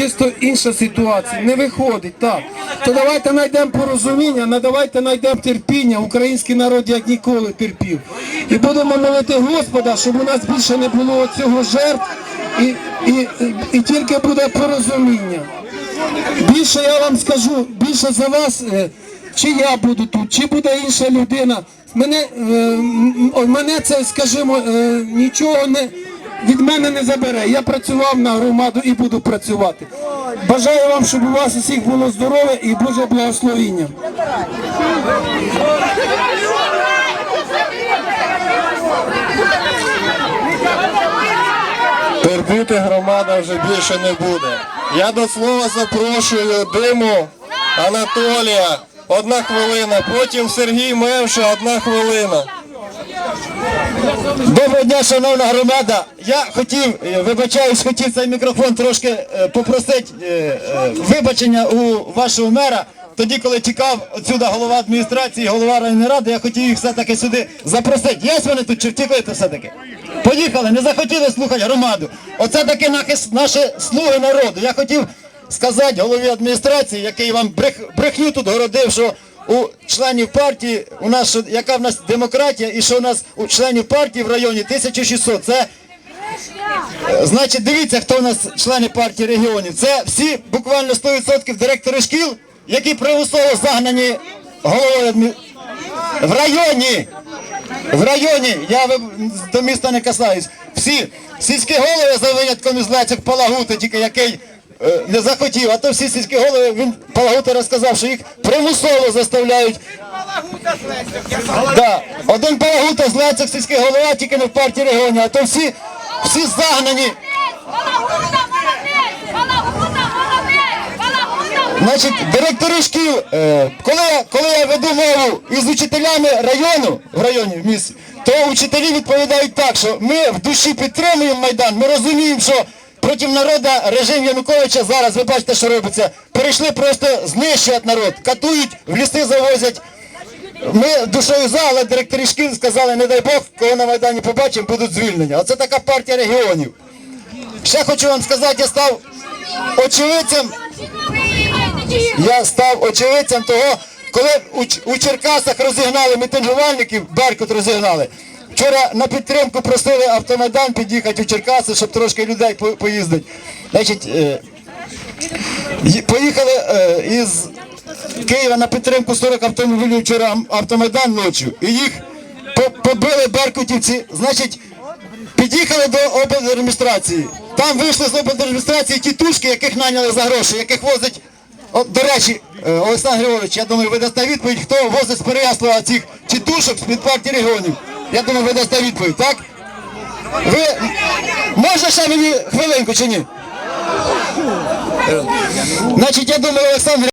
Чисто інша ситуація, не виходить, так. То давайте знайдемо порозуміння, на давайте знайдемо терпіння. Український народ як ніколи терпів. І будемо молити Господа, щоб у нас більше не було цього жертв і, і, і, тільки буде порозуміння. Більше я вам скажу, більше за вас, е, чи я буду тут, чи буде інша людина. Мене, е, мене це, скажімо, е, нічого не від мене не забере. Я працював на громаду і буду працювати. Бажаю вам, щоб у вас усіх було здоров'я і Боже благословіння. Терпіти громада вже більше не буде. Я до слова запрошую Диму Анатолія. Одна хвилина. Потім Сергій Мевша, одна хвилина. Доброго дня, шановна громада. Я хотів, е, вибачаюсь, хотів цей мікрофон трошки е, попросити е, вибачення у вашого мера. Тоді, коли тікав отсюда голова адміністрації, голова районної ради, я хотів їх все-таки сюди запросити. Є вони тут чи втікли все-таки? Поїхали, не захотіли слухати громаду. Оце таки наші слуги народу. Я хотів сказати голові адміністрації, який вам брех, брехню тут городив, що у членів партії, у нас яка в нас демократія, і що у нас у членів партії в районі 1600. Це е, значить, дивіться, хто у нас члени партії регіонів. Це всі буквально 100% директори шкіл, які примусово загнані головою в районі. В районі, я до міста не касаюсь. Всі сільські голови за винятком із Лецик Палагути, тільки який не захотів, а то всі сільські голови, він Палагута розказав, що їх примусово заставляють. Да. Один Палагута з Лецик сільський голова, тільки не в партії регіонів, а то всі, всі загнані. Значить, директори шкіл, е, коли, я- коли я веду мову із учителями району, в районі в місті, то учителі відповідають так, що ми в душі підтримуємо Майдан, ми розуміємо, що проти народу режим Януковича зараз, ви бачите, що робиться, перейшли просто знищувати народ, катують, в ліси завозять. Ми душою за, але директори шкіл сказали, не дай Бог, кого на Майдані побачимо, будуть звільнені. Оце така партія регіонів. Ще хочу вам сказати, я став очевидцем я став очевидцем того, коли у Черкасах розігнали мітингувальників, Беркут розігнали. Вчора на підтримку просили автомайдан під'їхати у Черкаси, щоб трошки людей по- поїздити. Значить, е, поїхали е, із Києва на підтримку 40 автомобілів вчора автомайдан ночі. І їх побили беркутівці. Значить, Під'їхали до облдержадміністрації. Там вийшли з облдержадміністрації тітушки, яких наняли за гроші, яких возить. От, до речі, е, Олександр Григорович, я думаю, ви дасте відповідь, хто возить з Переяслава цих тітушок з-під партії регіонів. Я думаю, ви дасте відповідь, так? Ви Можна ще мені хвилинку чи ні? Е, Значить, я думаю, Олександр